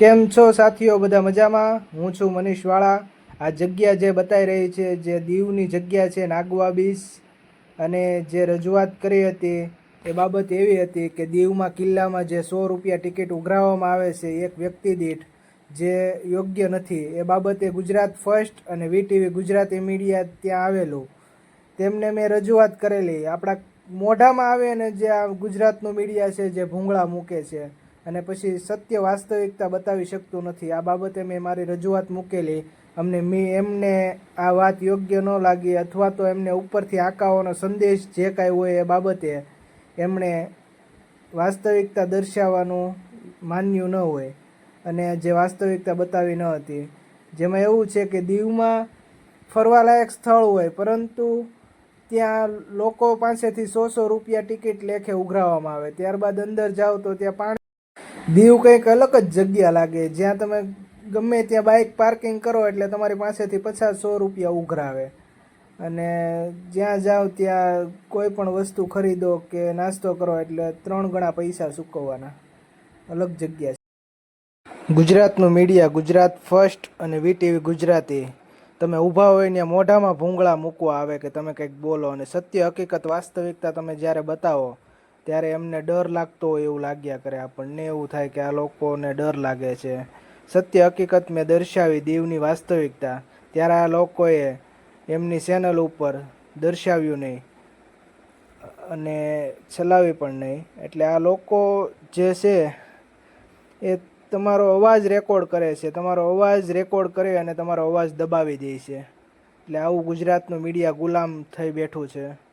કેમ છો સાથીઓ? બધા મજામાં? હું છું મનીષ વાળા આ જગ્યા જે બતાવી રહી છે, જે દીવની જગ્યા છે, નાગવા બીચ, અને જે રજૂઆત કરી હતી, એ બાબત એવી હતી કે દીવમાં કિલ્લામાં જે સો રૂપિયા ટિકિટ ઉઘરાવવામાં આવે છે, એક વ્યક્તિ દીઠ, જે યોગ્ય નથી. એ બાબતે ગુજરાત ફર્સ્ટ અને વીટીવી ગુજરાતી મીડિયા ત્યાં આવેલું. તેમને મેં રજૂઆત કરેલી. આપણા મોઢામાં આવે ને જે આ ગુજરાતનું મીડિયા છે, જે ભૂંગળા મૂકે છે અને પછી સત્ય વાસ્તવિકતા બતાવી શકતું નથી. આ બાબતે મેં મારી રજૂઆત મૂકેલી. અમને મેં, એમને આ વાત યોગ્ય ન લાગી અથવા તો એમને ઉપરથી આંકાવાનો સંદેશ જે કાંઈ હોય એ બાબતે એમણે વાસ્તવિકતા દર્શાવવાનું માન્યું ન હોય અને જે વાસ્તવિકતા બતાવી ન હતી. જેમાં એવું છે કે દીવમાં ફરવાલાયક સ્થળ હોય, પરંતુ ત્યાં લોકો પાસેથી સો સો રૂપિયા ટિકિટ લેખે ઉઘરાવવામાં આવે. ત્યારબાદ અંદર જાઓ તો ત્યાં પાણી દીવ કંઈક અલગ જ જગ્યા લાગે. જ્યાં તમે ગમે ત્યાં બાઇક પાર્કિંગ કરો એટલે તમારી પાસેથી પચાસ સો રૂપિયા ઉઘરાવે. અને જ્યાં જાઓ ત્યાં કોઈ પણ વસ્તુ ખરીદો કે નાસ્તો કરો એટલે ત્રણ ગણા પૈસા ચૂકવવાના. અલગ જગ્યા છે. ગુજરાતનું મીડિયા ગુજરાત ફર્સ્ટ અને વીટીવી ગુજરાતી. તમે ઊભા હોય ને મોઢામાં ભૂંગળા મૂકવા આવે કે તમે કંઈક બોલો અને સત્ય હકીકત વાસ્તવિકતા તમે જ્યારે બતાવો ત્યારે એમને ડર લાગતો હોય એવું લાગ્યા કરે આપણને. એવું થાય કે આ લોકોને ડર લાગે છે. સત્ય હકીકત મેં દર્શાવી દીવની વાસ્તવિકતા. ત્યારે આ લોકોએ એમની ચેનલ ઉપર દર્શાવ્યું નહીં અને ચલાવી પણ નહીં. એટલે આ લોકો જે છે એ તમારો અવાજ રેકોર્ડ કરે છે. તમારો અવાજ રેકોર્ડ કરે અને તમારો અવાજ દબાવી દે છે. એટલે આવું ગુજરાતનું મીડિયા ગુલામ થઈ બેઠું છે.